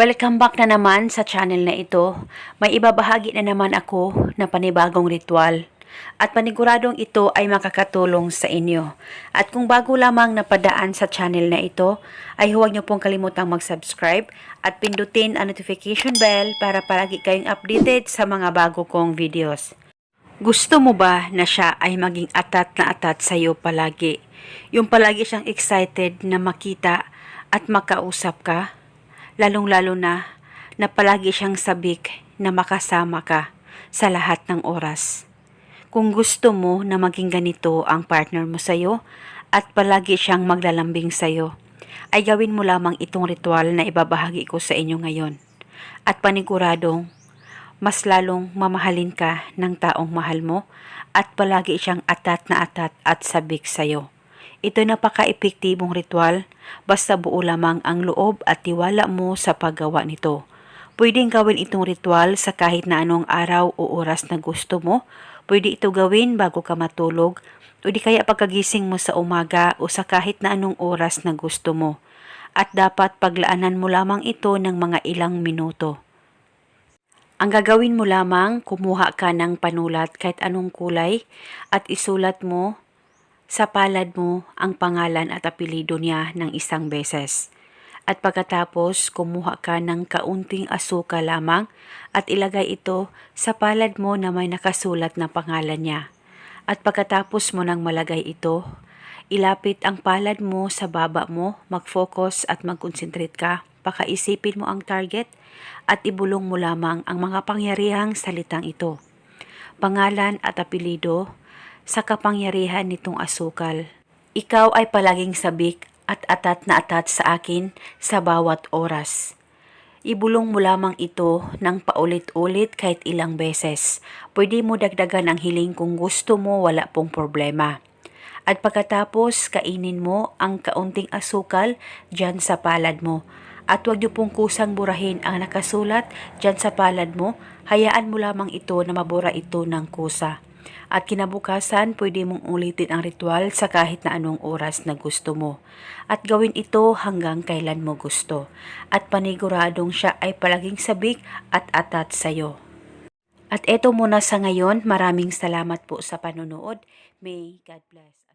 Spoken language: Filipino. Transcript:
Welcome back na naman sa channel na ito. May ibabahagi na naman ako na panibagong ritual. At paniguradong ito ay makakatulong sa inyo. At kung bago lamang napadaan sa channel na ito, ay huwag niyo pong kalimutang mag-subscribe at pindutin ang notification bell para palagi kayong updated sa mga bago kong videos. Gusto mo ba na siya ay maging atat na atat sa iyo palagi? Yung palagi siyang excited na makita at makausap ka? Lalong-lalo na na palagi siyang sabik na makasama ka sa lahat ng oras. Kung gusto mo na maging ganito ang partner mo sa'yo at palagi siyang maglalambing sa'yo, ay gawin mo lamang itong ritual na ibabahagi ko sa inyo ngayon. At paniguradong mas lalong mamahalin ka ng taong mahal mo at palagi siyang atat na atat at sabik sa'yo. Ito napaka-epektibong ritual basta buo lamang ang loob at tiwala mo sa paggawa nito. Pwedeng gawin itong ritual sa kahit na anong araw o oras na gusto mo. Pwede ito gawin bago ka matulog o di kaya pagkagising mo sa umaga o sa kahit na anong oras na gusto mo. At dapat paglaanan mo lamang ito ng mga ilang minuto. Ang gagawin mo lamang, kumuha ka ng panulat kahit anong kulay at isulat mo sa palad mo ang pangalan at apelido niya ng isang beses. At pagkatapos, kumuha ka ng kaunting asuka lamang at ilagay ito sa palad mo na may nakasulat na pangalan niya. At pagkatapos mo nang malagay ito, ilapit ang palad mo sa baba mo, mag-focus at mag-concentrate ka. Pakaisipin mo ang target at ibulong mo lamang ang mga pangyarihang salitang ito. Pangalan at apelido sa kapangyarihan nitong asukal. Ikaw ay palaging sabik at atat na atat sa akin sa bawat oras. Ibulong mo lamang ito ng paulit-ulit kahit ilang beses. Pwede mo dagdagan ang hiling kung gusto mo wala pong problema. At pagkatapos, kainin mo ang kaunting asukal dyan sa palad mo. At huwag niyo pong kusang burahin ang nakasulat dyan sa palad mo. Hayaan mo lamang ito na mabura ito ng kusa. At kinabukasan, pwede mong ulitin ang ritual sa kahit na anong oras na gusto mo. At gawin ito hanggang kailan mo gusto. At paniguradong siya ay palaging sabik at atat sa'yo. At eto muna sa ngayon, maraming salamat po sa panonood. May God bless.